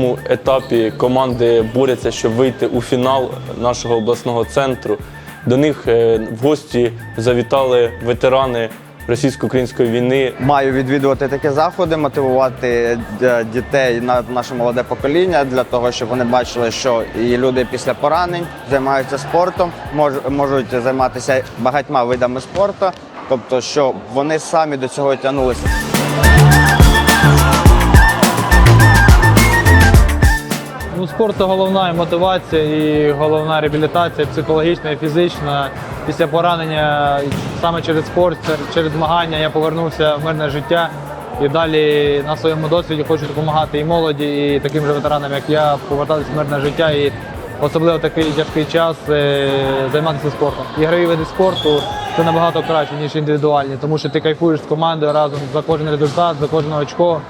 цьому етапі команди борються, щоб вийти у фінал нашого обласного центру. До них е, в гості завітали ветерани російсько-української війни. Маю відвідувати такі заходи, мотивувати е, дітей на наше молоде покоління для того, щоб вони бачили, що і люди після поранень займаються спортом, мож- можуть займатися багатьма видами спорту, тобто, що вони самі до цього тягнулися. Ну, спорт головна і мотивація, і головна реабілітація психологічна і фізична. Після поранення саме через спорт, через змагання я повернувся в мирне життя і далі на своєму досвіді хочу допомагати і молоді, і таким же ветеранам, як я, повертатися в мирне життя і особливо такий тяжкий час е, займатися спортом. Ігрові види спорту це набагато краще, ніж індивідуальні, тому що ти кайфуєш з командою разом за кожен результат, за кожне очко.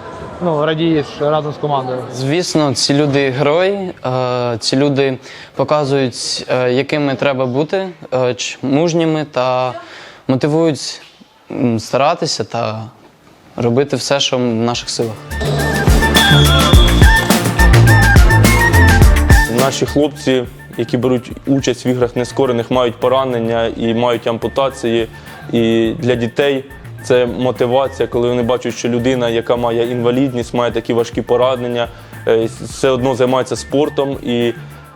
Ну, радієш разом з командою. Звісно, ці люди герої. е, Ці люди показують, е, якими треба бути, е, мужніми та мотивують старатися та робити все, що в наших силах. Наші хлопці, які беруть участь в іграх нескорених, мають поранення і мають ампутації. І для дітей це мотивація, коли вони бачать, що людина, яка має інвалідність, має такі важкі поранення, е, все одно займається спортом. І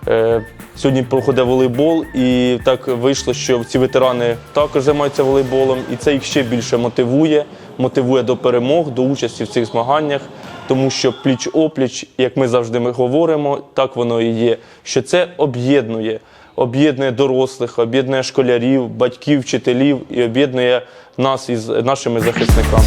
е, сьогодні проходить волейбол, і так вийшло, що ці ветерани також займаються волейболом, і це їх ще більше мотивує, мотивує до перемог, до участі в цих змаганнях. Тому що пліч-опліч, як ми завжди ми говоримо, так воно і є. Що це об'єднує, об'єднує дорослих, об'єднує школярів, батьків, вчителів і об'єднує нас із нашими захисниками.